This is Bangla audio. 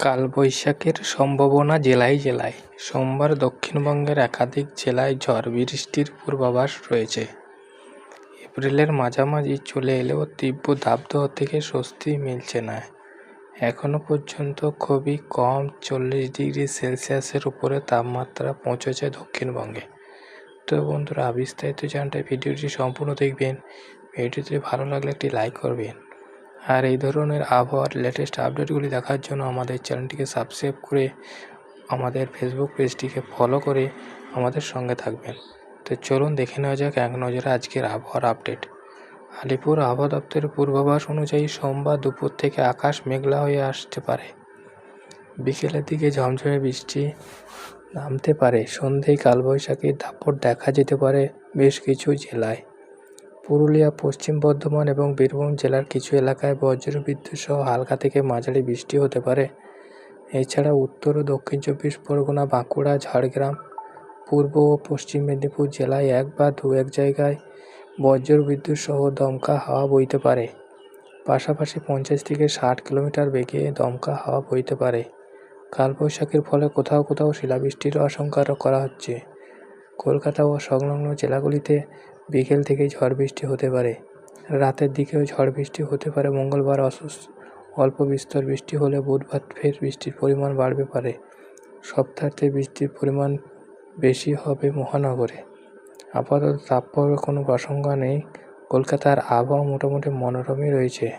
কালবৈশাখীর সম্ভাবনা জেলায় জেলায়। সোমবার দক্ষিণবঙ্গের একাধিক জেলায় ঝড় বৃষ্টির পূর্বাভাস রয়েছে। এপ্রিলের মাঝামাঝি চলে এলেও তীব্র দাবদাহ থেকে স্বস্তি মিলছে না। এখনও পর্যন্ত খুবই কম চল্লিশ ডিগ্রি সেলসিয়াসের উপরে তাপমাত্রা পৌঁছেছে দক্ষিণবঙ্গে। তো বন্ধুরা, বিস্তারিত জানতে ভিডিওটি সম্পূর্ণ দেখবেন। ভিডিওটি ভালো লাগলে একটি লাইক করবেন। আর এই ধরনের আবহাওয়ার লেটেস্ট আপডেটগুলি দেখার জন্য আমাদের চ্যানেলটিকে সাবস্ক্রাইব করে আমাদের ফেসবুক পেজটিকে ফলো করে আমাদের সঙ্গে থাকবেন। তো চলুন দেখে নেওয়া যাক এক নজরে আজকের আবহাওয়ার আপডেট আলিপুর আবহাওয়া দপ্তরের পূর্বাভাস অনুযায়ী সোমবার দুপুর থেকে আকাশ মেঘলা হয়ে আসতে পারে। বিকেলের দিকে ঝমঝমে বৃষ্টি নামতে পারে। সন্ধ্যেয় কালবৈশাখীর দাপট দেখা যেতে পারে বেশ কিছু জেলায়। পুরুলিয়া, পশ্চিম বর্ধমান এবং বীরভূম জেলার কিছু এলাকায় বজ্রবিদ্যুৎ সহ হালকা থেকে মাঝারি বৃষ্টি হতে পারে। এছাড়া উত্তর ও দক্ষিণ চব্বিশ পরগনা, বাঁকুড়া, ঝাড়গ্রাম, পূর্ব ও পশ্চিম মেদিনীপুর জেলায় এক বা দু এক জায়গায় বজ্রবিদ্যুৎ সহ দমকা হাওয়া বইতে পারে। পাশাপাশি পঞ্চাশ থেকে ষাট কিলোমিটার বেগে দমকা হাওয়া বইতে পারে। কালবৈশাখীর ফলে কোথাও কোথাও শিলাবৃষ্টির আশঙ্কা করা হচ্ছে। কলকাতা ও সংলগ্ন জেলাগুলিতে বিকেল থেকেই ঝড় বৃষ্টি হতে পারে। রাতের দিকেও ঝড় বৃষ্টি হতে পারে। মঙ্গলবার অসুস্থ অল্প বিস্তর বৃষ্টি হলে বুধবার ফের বৃষ্টির পরিমাণ বাড়বে পারে। সপ্তাহে বৃষ্টির পরিমাণ বেশি হবে মহানগরে। আপাতত তাপমাত্রার কোনো প্রসঙ্গ নেই। কলকাতার আবহাওয়া মোটামুটি মনোরমই রয়েছে।